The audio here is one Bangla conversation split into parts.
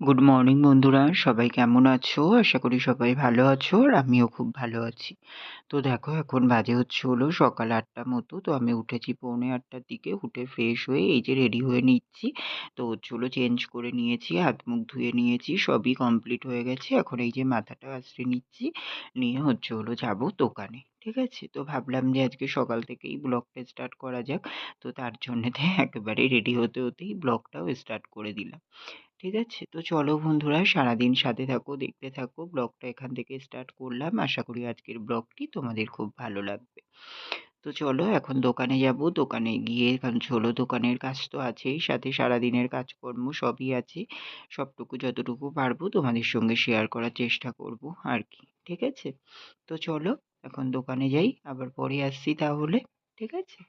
গুড মর্নিং বন্ধুরা। সবাই কেমন আছো? আশা করি সবাই ভালো আছো আর আমিও খুব ভালো আছি। তো দেখো, এখন বাজে হচ্ছে হলো সকাল আটটা মতো। তো আমি উঠেছি পৌনে আটটার দিকে, উঠে ফ্রেশ হয়ে এই যে রেডি হয়ে নিচ্ছি। তো হলো চেঞ্জ করে নিয়েছি, হাত মুখ ধুয়ে নিয়েছি, সবই কমপ্লিট হয়ে গেছে। এখন এই যে মাথাটা আশ্রে নিচ্ছি, নিয়ে হচ্ছে হলো যাব দোকানে, ঠিক আছে? তো ভাবলাম যে আজকে সকাল থেকেই ব্লগটা স্টার্ট করা যাক। তো তার জন্যে একেবারে রেডি হতে হতেই ব্লগটাও স্টার্ট করে দিলাম। ঠিক আছে? তো চলো বন্ধুরা, সারাদিন সাথে থাকো, দেখতে থাকো। ব্লগটা এখান থেকে স্টার্ট করলাম। আশা করি আজকের ব্লগটি তোমাদের খুব ভালো লাগবে। তো চলো, এখন দোকানে যাব। দোকানে গিয়ে কারণ চলো, দোকানের কাজ তো আছেই। সাথে সারাদিনের কাজকর্ম সবই আছে। সবটুকু যতটুকু পারব তোমাদের সঙ্গে শেয়ার করার চেষ্টা করব আর কি, ঠিক আছে? তো চলো, এখন দোকানে যাই, আবার পরে আসছি তাহলে, ঠিক আছে?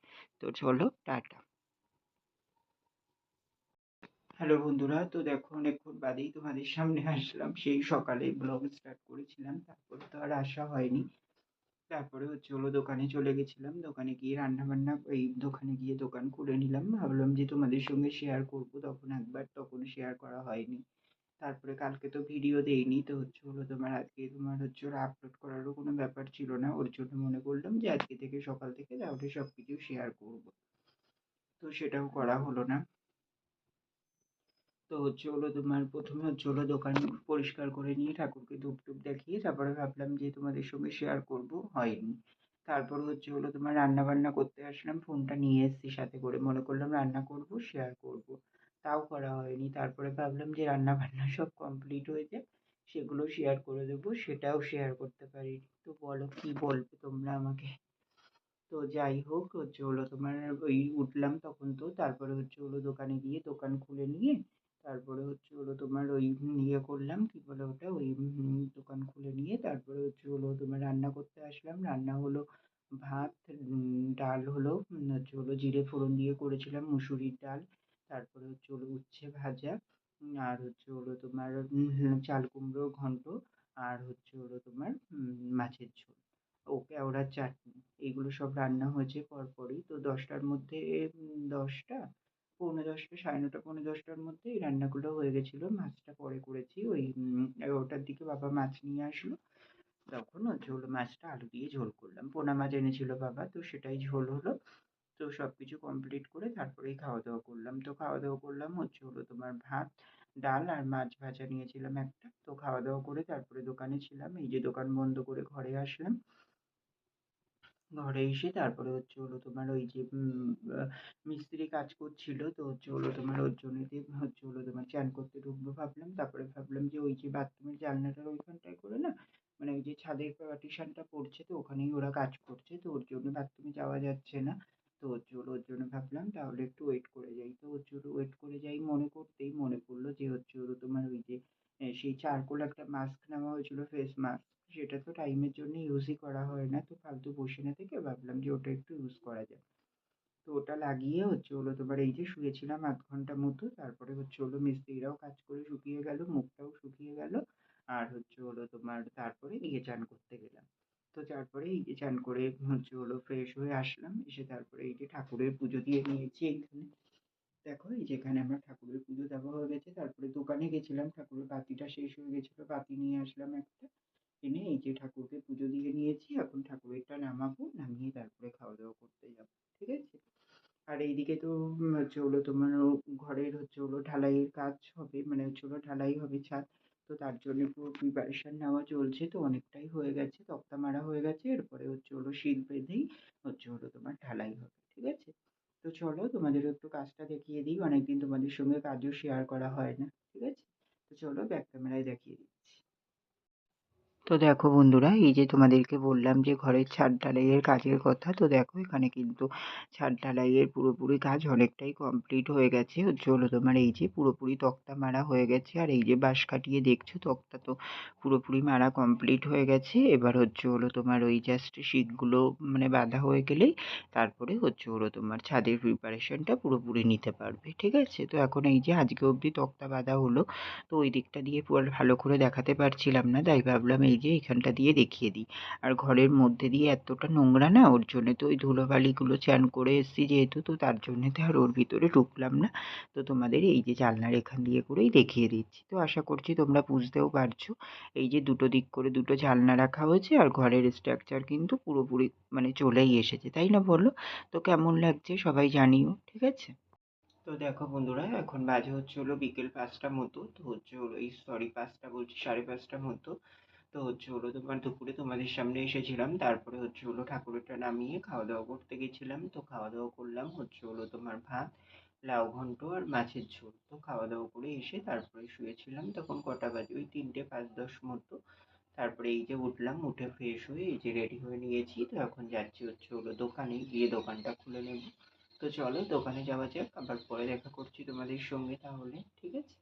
তো চলো, টাটা। হ্যালো বন্ধুরা। তো দেখো, অনেকক্ষণ বাদেই তোমাদের সামনে আসলাম। সেই সকালে ব্লগ স্টার্ট করেছিলাম, তারপরে তো আর আসা হয়নি। তারপরে হচ্ছে হলো দোকানে চলে গেছিলাম। দোকানে গিয়ে রান্না বান্না এই দোকানে গিয়ে দোকান খুলে নিলাম। ভাবলাম যে তোমাদের সঙ্গে শেয়ার করব, তখন একবার, তখন শেয়ার করা হয়নি। তারপরে কালকে তো ভিডিও দেইনি, তো হচ্ছে হলো তোমার আজকে তোমার হচ্ছে ওরা আপলোড করারও কোনো ব্যাপার ছিল না। ওর জন্য মনে করলাম যে আজকে থেকে সকাল থেকে তাহলে সব কিছু শেয়ার করব। তো সেটাও করা হলো না। তো হচ্ছে হলো তোমার প্রথমে হচ্ছে হলো দোকান পরিষ্কার করে নিয়ে ঠাকুরকে ধূপ টুপ দেখিয়ে তারপরে ভাবলাম যে তোমাদের সঙ্গে শেয়ার করব, হয়নি। তারপর হচ্ছে হলো তোমার রান্না বান্না করতে আসলাম, ফোনটা নিয়ে এসেছি সাথে করে। মনে করলাম রান্না করব শেয়ার করব। তাও করা হয়নি। তারপরে ভাবলাম যে রান্না বান্না সব কমপ্লিট হয়েছে সেগুলো শেয়ার করে দেবো, সেটাও শেয়ার করতে পারি তো বলো, কি বলবে তোমরা আমাকে? তো যাই হোক, হচ্ছে হলো তোমার ওই উঠলাম তখন তো, তারপরে হচ্ছে হলো দোকানে গিয়ে দোকান খুলে নিয়ে তারপরে হচ্ছে হলো তোমার ওই ইয়ে করলাম, কী বলে ওটা? ওই দোকান খুলে নিয়ে তারপরে হচ্ছে হলো তোমার রান্না করতে আসলাম। রান্না হলো ভাত ডাল হলো হচ্ছে হলো জিরে ফোড়ন দিয়ে করেছিলাম, মুসুরির ডাল, তারপরে হচ্ছে হলো উচ্ছে ভাজা আর হচ্ছে হলো তোমার চাল কুমড়ো ঘন্ট, আর হচ্ছে হলো তোমার মাছের ঝোল ও কেওড়ার চাটনি, এগুলো সব রান্না হয়েছে পরপরই। তো দশটার মধ্যে দশটা পৌনে দশটা সাড়ে নটা পৌনে দশটার মধ্যে এই রান্নাগুলো হয়ে গেছিল। মাছটা পরে করেছি। ওই এগারোটার দিকে বাবা মাছ নিয়ে আসলো। তখন হলো মাছটা আলু দিয়ে ঝোল করলাম। পোনা মাছ এনেছিল বাবা, তো সেটাই ঝোল হলো। তো সব কিছু কমপ্লিট করে তারপরেই খাওয়া দাওয়া করলাম। তো খাওয়া দাওয়া করলাম হচ্ছে হলো তোমার ভাত, ডাল আর মাছ ভাজা নিয়েছিলাম একটা। তো খাওয়া দাওয়া করে তারপরে দোকানে ছিলাম। এই যে দোকান বন্ধ করে ঘরে আসলাম। ঘরে এসে তারপরে হচ্ছে হলো তোমার ওই যে মিস্ত্রি কাজ করছিল। তো হচ্ছে হলো তোমার ওর জন্যতে হচ্ছে হলো তোমার চান করতে ঢুকবো ভাবলাম। তারপরে ভাবলাম যে ওই যে বাথরুমের জানলাটার ওইখানটায় করে না মানে ওই যে ছাদের পার্টিশনটা পড়ছে তো ওখানেই ওরা কাজ করছে। তো ওর জন্য বাথরুমে যাওয়া যাচ্ছে না। তো হচ্ছে হলো ওর জন্য ভাবলাম তাহলে একটু ওয়েট করে যাই। তো হচ্ছে হলো ওয়েট করে যাই মনে করতেই মনে পড়ল যে হচ্ছে হলো তোমার ওই যে সেই চারকোল একটা মাস্ক নেওয়া হয়েছিল ফেস মাস্ক সেটা তো টাইমের জন্য ইউজই করা হয় না। তো ফালতু বসে না থেকে ভাবলাম যে ওটা একটু ইউজ করা যায় তো ওটা লাগিয়ে হচ্ছে হলো তোমার এই যে শুয়েছিলাম আধ ঘণ্টা মতো, তারপরে হচ্ছে হলো মিস্ত্রিরাও কাজ করে শুকিয়ে গেল, মুখটাও শুকিয়ে গেল, আর হচ্ছে হলো তোমার তারপরে গিয়ে চান করতে গেলাম। তো তারপরে এই যে চান করে হচ্ছে হলো ফ্রেশ হয়ে আসলাম, এসে তারপরে এই যে ঠাকুরের পুজো দিয়ে নিয়েছি এইখানে দেখো, এই যেখানে আমার ঠাকুরের পুজো দেওয়া হয়ে গেছে, তারপরে দোকানে গেছিলাম, ঠাকুরের বাতিটা শেষ হয়ে গেছিল, বাতি নিয়ে আসলাম একটা। এনে এই যে ঠাকুরকে পুজো দিয়ে নিয়েছি, এখন ঠাকুরেরটা নামাবো, নামিয়ে তারপরে খাওয়া দাওয়া করতে যাব, ঠিক আছে? আর এইদিকে তো হচ্ছে হলো তোমার ঘরের হচ্ছে হলো ঢালাইয়ের কাজ হবে মানে হচ্ছে হলো ঢালাই হবে ছাদ, তো তার জন্য পুরো প্রিপারেশন নেওয়া চলছে, তো অনেকটাই হয়ে গেছে তক্তা মারা হয়ে গেছে, এরপরে হচ্ছে হলো শীত বেঁধেই হচ্ছে হলো তোমার ঢালাই হবে, ঠিক আছে? তো চলো তোমাদের একটু কাজটা দেখিয়ে দিই। অনেকদিন তোমাদের সঙ্গে কাজও শেয়ার করা হয় না, ঠিক আছে? তো চলো ব্যাক ক্যামেরায় দেখিয়ে দিচ্ছি তো দেখো বন্ধুরা, এই যে তোমাদেরকে বললাম যে ঘরের ছাদ ঢালাইয়ের কাজের কথা, তো দেখো এখানে কিন্তু ছাদ ঢালাইয়ের পুরোপুরি কাজ অনেকটাই কমপ্লিট হয়ে গেছে। হলো তোমার এই যে পুরোপুরি তক্তা মারা হয়ে গেছে, আর এই যে বাঁশ কাটিয়ে দেখছ তক্তা তো পুরোপুরি মারা কমপ্লিট হয়ে গেছে। এবার হচ্ছে হলো তোমার ওই জাস্ট শীটগুলো মানে বাঁধা হয়ে গেলেই তারপরে হচ্ছে হলো তোমার ছাদের প্রিপারেশনটা পুরোপুরি নিতে পারবে, ঠিক আছে? তো এখন এই যে আজকে অবধি তক্তা বাঁধা হলো, তো ওই দিকটা দিয়ে ভালো করে দেখাতে পারছিলাম না, তাই ভাবলাম এই যে এখানটা দিয়ে দেখিয়ে দিই। আর ঘরের মধ্যে দিয়ে এতটা নোংরা না, ওর জন্যে তো ওই ধুলোবালিগুলো চান করে এসেছি যেহেতু, তো তার জন্যে তো আর ওর ভিতরে ঢুকলাম না। তো তোমাদের এই যে জানলার এখান দিয়ে করেই দেখিয়ে দিচ্ছি। তো আশা করছি তোমরা বুঝতেও পারছ। এই যে দুটো দিক করে দুটো জানলা রাখা হয়েছে আর ঘরের স্ট্রাকচার কিন্তু পুরোপুরি মানে চলেই এসেছে, তাই না বলো? তো কেমন লাগছে সবাই জানিও, ঠিক আছে? তো দেখো বন্ধুরা, এখন বাজে হচ্ছে হলো বিকেল পাঁচটা মতো, তো হচ্ছে হলো এই সরি পাঁচটা বলছি, সাড়ে পাঁচটা মতো। তো হচ্ছে হলো তোমার দুপুরে তোমাদের সামনে এসেছিলাম, তারপরে হচ্ছে হলো ঠাকুরটা নামিয়ে খাওয়া দাওয়া করতে গেছিলাম। তো খাওয়া দাওয়া করলাম হচ্ছে হলো তোমার ভাত, লাউ ঘন্ট আর মাছের ঝোল। তো খাওয়া দাওয়া করে এসে তারপরে শুয়েছিলাম। তখন কটা বাজে? ওই তিনটে পাঁচ দশ মতো। তারপরে এই যে উঠলাম, উঠে ফ্রেশ হয়ে এই যে রেডি হয়ে নিয়েছি। তো এখন যাচ্ছি হচ্ছে হলো দোকানে, গিয়ে দোকানটা খুলে নেব। তো চলো দোকানে যাওয়া যাক, আবার পরে দেখা করছি তোমাদের সঙ্গে তাহলে, ঠিক আছে?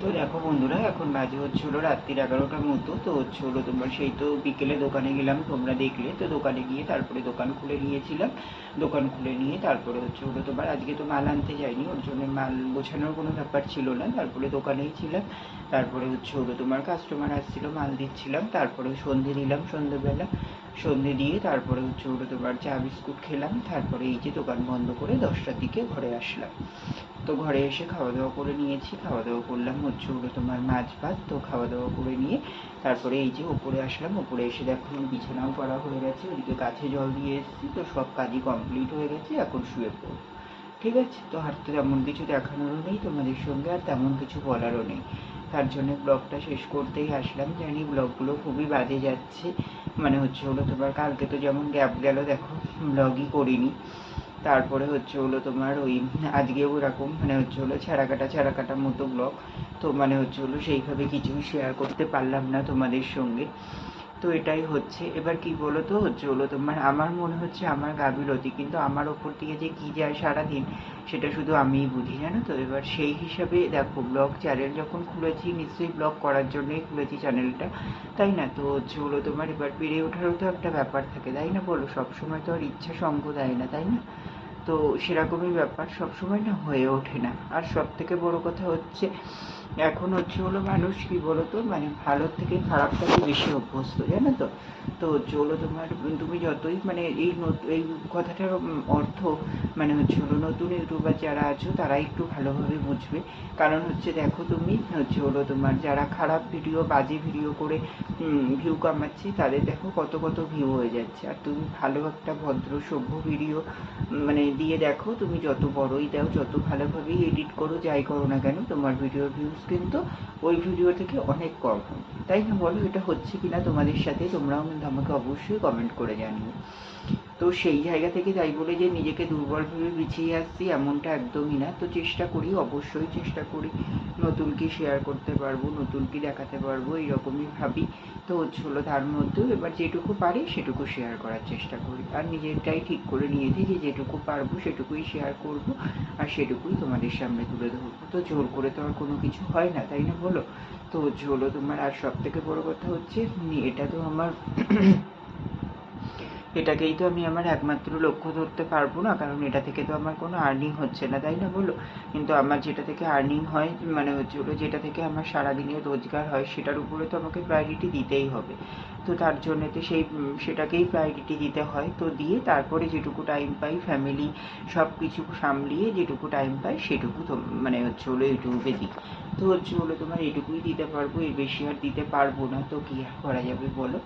তো দেখো বন্ধুরা, এখন বাজে হচ্ছে হলো রাত্রির এগারোটার মতো। তো হচ্ছে হলো তোমার সেই তো বিকেলে দোকানে গেলাম, তোমরা দেখলে। তো দোকানে গিয়ে তারপরে দোকান খুলে নিয়েছিলাম। দোকান খুলে নিয়ে তারপরে হচ্ছে হলো তোমার, আজকে তো মাল আনতে যাইনি, ওর জন্য মাল গোছানোর কোনো ব্যাপার ছিল না। তারপরে দোকানেই ছিলাম। তারপরে হচ্ছে হলো তোমার কাস্টমার আসছিল, মাল দিচ্ছিলাম। তারপরে সন্ধে দিলাম সন্ধেবেলা। সন্ধে দিয়ে তারপরে হচ্ছে ওটা তোমার চা বিস্কুট খেলাম, তারপরে এই যে দোকান বন্ধ করে দশটার দিকে ঘরে আসলাম। তো ঘরে এসে খাওয়া দাওয়া করে নিয়েছি খাওয়া দাওয়া করলাম হচ্ছে ওটা তোমার মাছ ভাত, তো খাওয়া দাওয়া করে নিয়ে তারপরে এই যে ওপরে আসলাম, ওপরে এসে দেখো বিছানাও করা হয়ে গেছে, ওদিকে গাছে জল দিয়ে এসেছি, তো সব কাজই কমপ্লিট হয়ে গেছে, এখন শুয়ে পড়ব। ঠিক আছে, তো আর তো তেমন কিছু দেখানোরও নেই, তোমাদের সঙ্গে আর তেমন কিছু বলারও নেই। তার জন্য ব্লগটা শেষ করতেই আসলাম। জানি ব্লগগুলো খুবই বাজে যাচ্ছে মানে হচ্ছে হলো তোমার কালকে তো যেমন গ্যাপ গেল, দেখো, ব্লগই করিনি। তারপরে হচ্ছে হলো তোমার ওই আজকেও ওরকম মানে হচ্ছে হলো ছেঁড়া কাটা ছেঁড়া কাটা মতো ব্লগ, তো মানে হচ্ছে হলো সেইভাবে কিছুই শেয়ার করতে পারলাম না তোমাদের সঙ্গে। তো এটাই হচ্ছে। এবার কি বলো তো হলো তোমার, আমার মনে হচ্ছে আমার গাফিলতি কিন্তু আমার ওপর থেকে যে কী যায় সারাদিন, সেটা শুধু আমিই বুঝি, জানো তো? এবার সেই হিসাবে দেখো, ব্লগ চ্যানেল যখন খুলেছি, নিশ্চয়ই ব্লগ করার জন্যই খুলেছি চ্যানেলটা তাই না? তো হলো তোমার এবার পেরে ওঠারও তো একটা ব্যাপার থাকে, তাই না বলো? সবসময় তো আর ইচ্ছা সঙ্গ দেয় না, তাই না? তো সেরকমই ব্যাপার, সবসময় না হয়ে ওঠে না। আর সব থেকে বড় কথা হচ্ছে এখন হচ্ছে হলো মানুষ কী বলো তো মানে ভালোর থেকে খারাপটাকে বেশি অভ্যস্ত, জানো তো? তো হচ্ছে হলো তোমার, তুমি যতই মানে এই এই কথাটার অর্থ মানে হচ্ছে হলো নতুন ইউটিউবার যারা আছো তারা একটু ভালোভাবে বুঝবে। কারণ হচ্ছে দেখো তুমি, হচ্ছে হলো তোমার যারা খারাপ ভিডিও, বাজে ভিডিও করে ভিউ কামাচ্ছে, তাদের দেখো কত কত ভিউ হয়ে যাচ্ছে। আর তুমি ভালো একটা ভদ্র, সভ্য ভিডিও মানে দিয়ে দেখো, তুমি যত বড়ই দাও, যত ভালোভাবেই এডিট করো, যাই করো না কেন, তোমার ভিডিওর ভিউজ কিন্তু ওই ভিডিও থেকে অনেক কম তাই না বলো, এটা হচ্ছে কিনা তোমাদের সাথে তোমরাও কিন্তু আমাকে অবশ্যই কমেন্ট করে জানিও। তো সেই জায়গা থেকে তাই বলে যে নিজেকে দুর্বল ভেবে পিছিয়ে আসছি, এমনটা একদমই না। তো চেষ্টা করি, অবশ্যই চেষ্টা করি নতুন কি শেয়ার করতে পারব নতুন কি দেখাতে পারব, এইরকমই ভাবি। তো হলো তার মধ্যেও এবার যেটুকু পারি সেটুকু শেয়ার করার চেষ্টা করি। আর নিজেরটাই ঠিক করে নিয়েছি যে যেটুকু পারব সেটুকুই শেয়ার করব আর সেটুকুই তোমাদের সামনে তুলে ধরবো। তো জোর করে তো আর কোনো কিছু হয় না, তাই না বলো? তো হলো তোমার আর সব থেকে বড় কথা হচ্ছে, এটা তো আমার এটাকেই তো আমি আমার একমাত্র লক্ষ্য ধরতে পারব না, কারণ এটা থেকে তো আমার কোনো আর্নিং হচ্ছে না, তাই না বলো? কিন্তু আমার যেটা থেকে আর্নিং হয় মানে হচ্ছে ওটা যেটা থেকে আমার সারাদিনের রোজগার হয়, সেটার উপরে তো আমাকে প্রায়োরিটি দিতেই হবে। তো তার জন্যে তো সেই, সেটাকেই প্রায়োরিটি দিতে হয়। তো দিয়ে তারপরে যেটুকু টাইম পাই ফ্যামিলি সব কিছু সামলিয়ে যেটুকু টাইম পাই, সেটুকু তো মানে হচ্ছে হলো ইউটিউবে দিই। তো হচ্ছে হলো তোমার এটুকুই দিতে পারব, এর বেশি আর দিতে পারব না, তো কী আর করা যাবে বলো?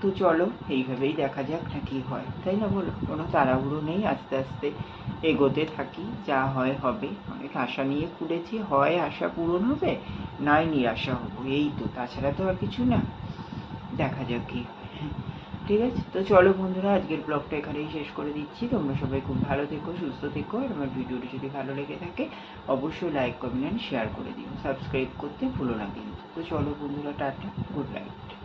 তো চলো, এইভাবেই দেখা যাক না কী হয়। তাই না বলো? কোনো তাড়াহুড়ো নেই, আস্তে আস্তে এগোতে থাকি, যা হয় হবে। অনেক আশা নিয়ে খুলেছি হয় আশা পূরণ হবে, নয় নিরাশা হব। এই তো, তাছাড়া তো আর কিছু না। দেখা যাক কী ঠিক আছে? তো চলো বন্ধুরা, আজকের ব্লগটা এখানেই শেষ করে দিচ্ছি। তোমরা সবাই খুব ভালো থেকো, সুস্থ থেকো, আর আমার ভিডিওটি যদি ভালো লেগে থাকে, অবশ্যই লাইক কমেন্ট শেয়ার করে দিও। সাবস্ক্রাইব করতে ভুলো না কিন্তু। তো চলো বন্ধুরা, টাটা গুড নাইট